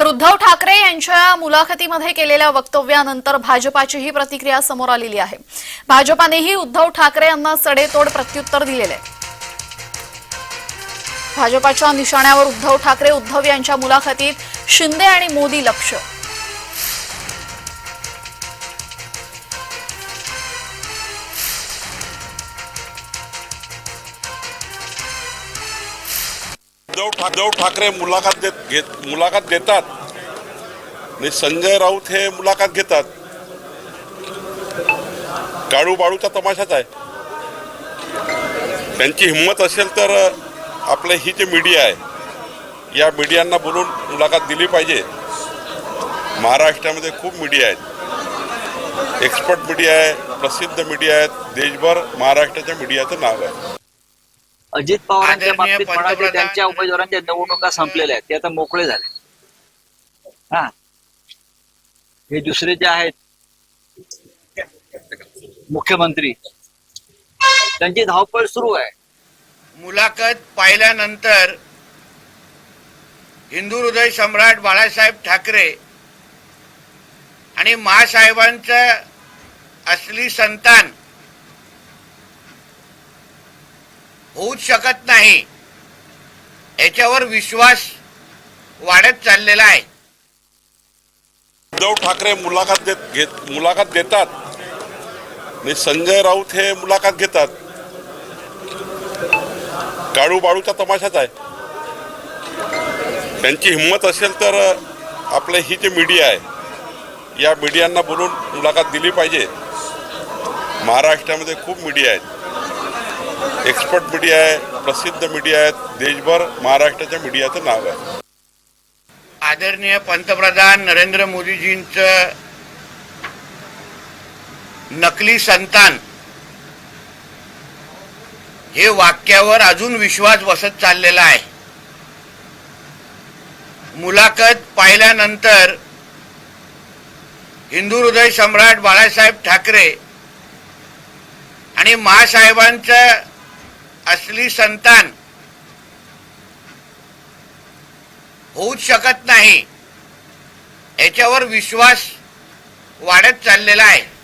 तर उद्धव ठाकरे यांच्या मुलाखतीमध्ये केलेल्या वक्तव्यानंतर भाजपाचीही प्रतिक्रिया समोर आलेली आहे. भाजपानेही उद्धव ठाकरे यांना सडेतोड प्रत्युत्तर दिलेले आहे. भाजपाच्या निशाण्यावर उद्धव ठाकरे उद्धव यांच्या मुलाखतीत शिंदे आणि मोदी लक्ष उद्धव ठाकरे मुलाखत देत घेत मुलाखत देतात. आणि संजय राऊत हे मुलाखत घेतात. काळू बाळूचा तमाशाच आहे. त्यांची हिंमत असेल तर आपले ही जे मीडिया आहे या मीडियांना बोलून मुलाखत दिली पाहिजे. महाराष्ट्रामध्ये खूप मीडिया आहेत. एक्सपर्ट मीडिया आहे प्रसिद्ध मीडिया आहेत. देशभर महाराष्ट्राच्या मीडियाचं नाव आहे. अजित पवारांच्या बाबतीत म्हणाले त्यांच्या उमेदवारांच्या निवडणुका संपलेल्या आहेत. ते आता मोकळे झाले. हा. हे दुसरे जे आहेत मुख्यमंत्री त्यांची धावपळ सुरू आहे. मुलाखत पाहिल्यानंतर हिंदू हृदय सम्राट बाळासाहेब ठाकरे आणि महासाहेबांचं असली संतान होऊच शकत नाही. याच्यावर विश्वास वाढत चाललेला आहे. उद्धव ठाकरे मुलाखत देत घेत मुलाखत देतात. आणि संजय राऊत हे मुलाखत घेतात. काळू बाळूचा तमाशाच आहे. त्यांची हिंमत असेल तर आपले ही जे मीडिया आहे या मीडियांना बोलून मुलाखत दिली पाहिजे. महाराष्ट्रामध्ये खूप मीडिया आहेत. एक्सपर्ट मीडिया आहे प्रसिद्ध मीडिया आहेत देशभर महाराष्ट्राच्या मीडियाचं नाव आहे. आदरणीय पंतप्रधान नरेंद्र मोदीजींचं नकली संतान हे वाक्यावर अजून विश्वास बसत चाललेला आहे. मुलाखत पाहिल्यानंतर हिंदू हृदय सम्राट बाळासाहेब ठाकरे आणि महासाहेबांचं असली संतान होऊच शकत नाही. याच्यावर विश्वास वाढत चाललेला आहे.